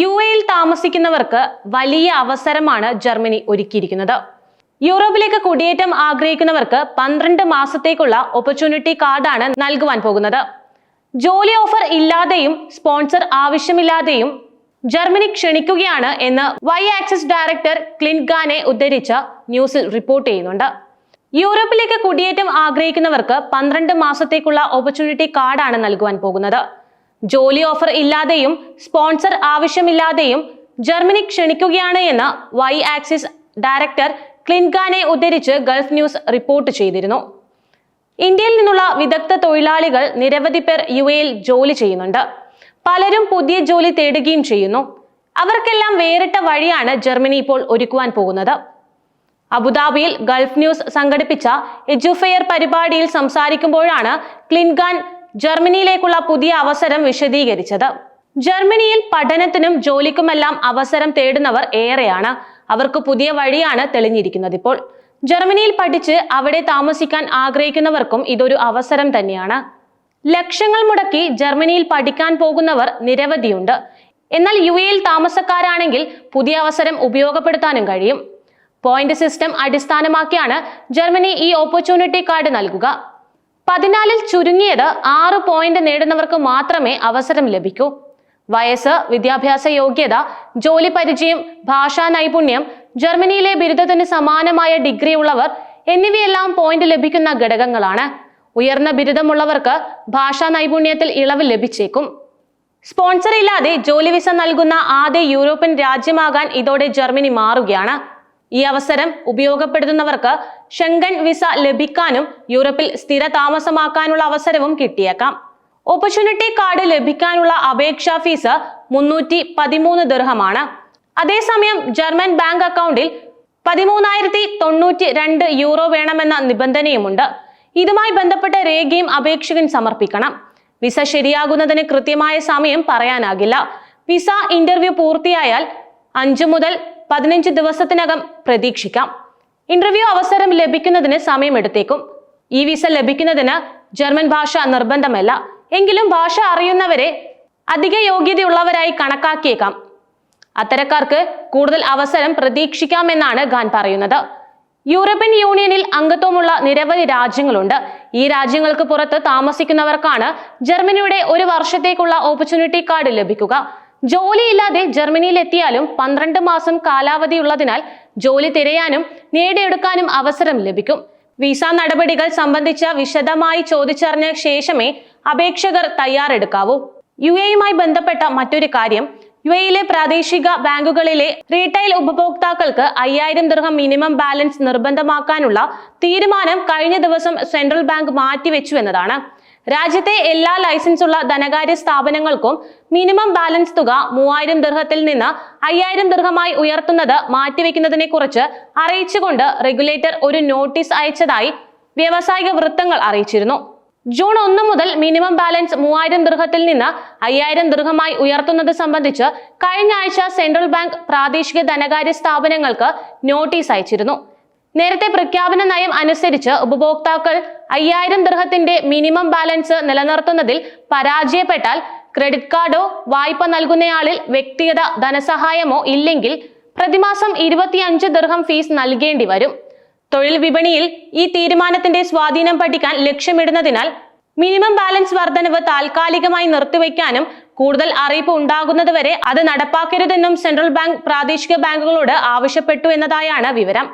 U എയിൽ താമസിക്കുന്നവർക്ക് വലിയ അവസരമാണ് ജർമ്മനി ഒരുക്കിയിരിക്കുന്നത്. യൂറോപ്പിലേക്ക് കുടിയേറ്റം ആഗ്രഹിക്കുന്നവർക്ക് പന്ത്രണ്ട് മാസത്തേക്കുള്ള ഓപ്പർച്യൂണിറ്റി കാർഡാണ് നൽകുവാൻ പോകുന്നത്. ജോലി ഓഫർ ഇല്ലാതെയും സ്പോൺസർ ആവശ്യമില്ലാതെയും ജർമ്മനി ക്ഷണിക്കുകയാണ് എന്ന് വൈ ആക്സിസ് ഡയറക്ടർ ക്ലിൻഗാനെ ഉദ്ധരിച്ച ന്യൂസിൽ റിപ്പോർട്ട് ചെയ്യുന്നുണ്ട്. യൂറോപ്പിലേക്ക് കുടിയേറ്റം ആഗ്രഹിക്കുന്നവർക്ക് പന്ത്രണ്ട് മാസത്തേക്കുള്ള ഓപ്പർച്യൂണിറ്റി കാർഡാണ് നൽകുവാൻ പോകുന്നത്. ജോലി ഓഫർ ഇല്ലാതെയും സ്പോൺസർ ആവശ്യമില്ലാതെയും ജർമ്മനി ക്ഷണിക്കുകയാണ് എന്ന് വൈ ആക്സിസ് ഡയറക്ടർ ക്ലിൻഗാനെ ഉദ്ധരിച്ച് ഗൾഫ് ന്യൂസ് റിപ്പോർട്ട് ചെയ്തിരുന്നു. ഇന്ത്യയിൽ നിന്നുള്ള വിദഗ്ധ തൊഴിലാളികൾ നിരവധി പേർ യു എയിൽ ജോലി ചെയ്യുന്നുണ്ട്. പലരും പുതിയ ജോലി തേടുകയും ചെയ്യുന്നു. അവർക്കെല്ലാം വേറിട്ട വഴിയാണ് ജർമ്മനി ഇപ്പോൾ ഒരുക്കുവാൻ പോകുന്നത്. അബുദാബിയിൽ ഗൾഫ് ന്യൂസ് സംഘടിപ്പിച്ച എജുഫെയർ പരിപാടിയിൽ സംസാരിക്കുമ്പോഴാണ് ക്ലിൻഗാൻ ജർമ്മനിയിലേക്കുള്ള പുതിയ അവസരം വിശദീകരിച്ചത്. ജർമ്മനിയിൽ പഠനത്തിനും ജോലിക്കുമെല്ലാം അവസരം തേടുന്നവർ ഏറെയാണ്. അവർക്ക് പുതിയ വഴിയാണ് തെളിഞ്ഞിരിക്കുന്നത് ഇപ്പോൾ. ജർമ്മനിയിൽ പഠിച്ച് അവിടെ താമസിക്കാൻ ആഗ്രഹിക്കുന്നവർക്കും ഇതൊരു അവസരം തന്നെയാണ്. ലക്ഷങ്ങൾ മുടക്കി ജർമ്മനിയിൽ പഠിക്കാൻ പോകുന്നവർ നിരവധിയുണ്ട്. എന്നാൽ യു എയിൽ താമസക്കാരാണെങ്കിൽ പുതിയ അവസരം ഉപയോഗപ്പെടുത്താനും കഴിയും. പോയിന്റ് സിസ്റ്റം അടിസ്ഥാനമാക്കിയാണ് ജർമ്മനി ഈ ഓപ്പർച്യൂണിറ്റി കാർഡ് നൽകുക. പതിനാലിൽ ചുരുങ്ങിയത് ആറ് പോയിന്റ് നേടുന്നവർക്ക് മാത്രമേ അവസരം ലഭിക്കൂ. വയസ്സ് വിദ്യാഭ്യാസ യോഗ്യത ജോലി പരിചയം ഭാഷാ നൈപുണ്യം ജർമ്മനിയിലെ ബിരുദത്തിന് സമാനമായ ഡിഗ്രി ഉള്ളവർ എന്നിവയെല്ലാം പോയിന്റ് ലഭിക്കുന്ന ഘടകങ്ങളാണ്. ഉയർന്ന ബിരുദമുള്ളവർക്ക് ഭാഷാ നൈപുണ്യത്തിൽ ഇളവ് ലഭിച്ചേക്കും. സ്പോൺസർ ഇല്ലാതെ ജോലി വിസ നൽകുന്ന ആദ്യ യൂറോപ്യൻ രാജ്യമാകാൻ ഇതോടെ ജർമ്മനി മാറുകയാണ്. ഈ അവസരം ഉപയോഗപ്പെടുത്തുന്നവർക്ക് ഷെങ്കൻ വിസ ലഭിക്കാനും യൂറോപ്പിൽ സ്ഥിര താമസമാക്കാനുള്ള അവസരവും കിട്ടിയേക്കാം. ഓപ്പർച്യൂണിറ്റി കാർഡ് ലഭിക്കാനുള്ള അപേക്ഷാ ഫീസ് മുന്നൂറ്റി പതിമൂന്ന് ദർഹമാണ്. അതേസമയം ജർമ്മൻ ബാങ്ക് അക്കൗണ്ടിൽ പതിമൂന്നായിരത്തി തൊണ്ണൂറ്റി രണ്ട് യൂറോ വേണമെന്ന നിബന്ധനയുമുണ്ട്. ഇതുമായി ബന്ധപ്പെട്ട രേഖയും അപേക്ഷകൻ സമർപ്പിക്കണം. വിസ ശരിയാകുന്നതിന് കൃത്യമായ സമയം പറയാനാകില്ല. വിസ ഇന്റർവ്യൂ പൂർത്തിയായാൽ അഞ്ചു മുതൽ പതിനഞ്ച് ദിവസത്തിനകം പ്രതീക്ഷിക്കാം. ഇന്റർവ്യൂ അവസരം ലഭിക്കുന്നതിന് സമയമെടുത്തേക്കും. ഈ വിസ ലഭിക്കുന്നതിന് ജർമ്മൻ ഭാഷ നിർബന്ധമല്ല. എങ്കിലും ഭാഷ അറിയുന്നവരെ അധിക യോഗ്യതയുള്ളവരായി കണക്കാക്കിയേക്കാം. അത്തരക്കാർക്ക് കൂടുതൽ അവസരം പ്രതീക്ഷിക്കാമെന്നാണ് ഖാൻ പറയുന്നത്. യൂറോപ്യൻ യൂണിയനിൽ അംഗത്വമുള്ള നിരവധി രാജ്യങ്ങളുണ്ട്. ഈ രാജ്യങ്ങൾക്ക് പുറത്ത് താമസിക്കുന്നവർക്കാണ് ജർമ്മനിയുടെ ഒരു വർഷത്തേക്കുള്ള ഓപ്പർച്യൂണിറ്റി കാർഡ് ലഭിക്കുക. ജോലിയില്ലാതെ ജർമ്മനിയിൽ എത്തിയാലും പന്ത്രണ്ട് മാസം കാലാവധി ഉള്ളതിനാൽ ജോലി തിരയാനും നേടിയെടുക്കാനും അവസരം ലഭിക്കും. വിസ നടപടികൾ സംബന്ധിച്ച വിശദമായി ചോദിച്ചറിഞ്ഞ ശേഷമേ അപേക്ഷകർ തയ്യാറെടുക്കാവൂ. യു എയുമായി ബന്ധപ്പെട്ട മറ്റൊരു കാര്യം യു എയിലെ പ്രാദേശിക ബാങ്കുകളിലെ റീറ്റെയിൽ ഉപഭോക്താക്കൾക്ക് അയ്യായിരം ദീർഘം മിനിമം ബാലൻസ് നിർബന്ധമാക്കാനുള്ള തീരുമാനം കഴിഞ്ഞ ദിവസം സെൻട്രൽ ബാങ്ക് മാറ്റിവെച്ചു എന്നതാണ്. രാജ്യത്തെ എല്ലാ ലൈസൻസ് ഉള്ള ധനകാര്യ സ്ഥാപനങ്ങൾക്കും മിനിമം ബാലൻസ് തുക മൂവായിരം ദീർഘത്തിൽ നിന്ന് അയ്യായിരം ദീർഘമായി ഉയർത്തുന്നത് മാറ്റിവെക്കുന്നതിനെ കുറിച്ച് അറിയിച്ചുകൊണ്ട് റെഗുലേറ്റർ ഒരു നോട്ടീസ് അയച്ചതായി വ്യാവസായിക വൃത്തങ്ങൾ അറിയിച്ചിരുന്നു. ജൂൺ ഒന്ന് മുതൽ മിനിമം ബാലൻസ് മൂവായിരം ദീർഘത്തിൽ നിന്ന് അയ്യായിരം ദീർഘമായി ഉയർത്തുന്നത് സംബന്ധിച്ച് കഴിഞ്ഞ ആഴ്ച സെൻട്രൽ ബാങ്ക് പ്രാദേശിക ധനകാര്യ സ്ഥാപനങ്ങൾക്ക് നോട്ടീസ് അയച്ചിരുന്നു. നേരത്തെ പ്രഖ്യാപന നയം അനുസരിച്ച് ഉപഭോക്താക്കൾ അയ്യായിരം ദൃഹത്തിന്റെ മിനിമം ബാലൻസ് നിലനിർത്തുന്നതിൽ പരാജയപ്പെട്ടാൽ ക്രെഡിറ്റ് കാർഡോ വായ്പ നൽകുന്നയാളിൽ വ്യക്തിഗത ധനസഹായമോ ഇല്ലെങ്കിൽ പ്രതിമാസം ഇരുപത്തിയഞ്ച് ദൃഹം ഫീസ് നൽകേണ്ടി വരും. തൊഴിൽ വിപണിയിൽ ഈ തീരുമാനത്തിന്റെ സ്വാധീനം പഠിക്കാൻ ലക്ഷ്യമിടുന്നതിനാൽ മിനിമം ബാലൻസ് വർധനവ് താൽക്കാലികമായി നിർത്തിവെക്കാനും കൂടുതൽ അറിയിപ്പ് ഉണ്ടാകുന്നതുവരെ അത് നടപ്പാക്കരുതെന്നും സെൻട്രൽ ബാങ്ക് പ്രാദേശിക ബാങ്കുകളോട് ആവശ്യപ്പെട്ടു എന്നതായാണ് വിവരം.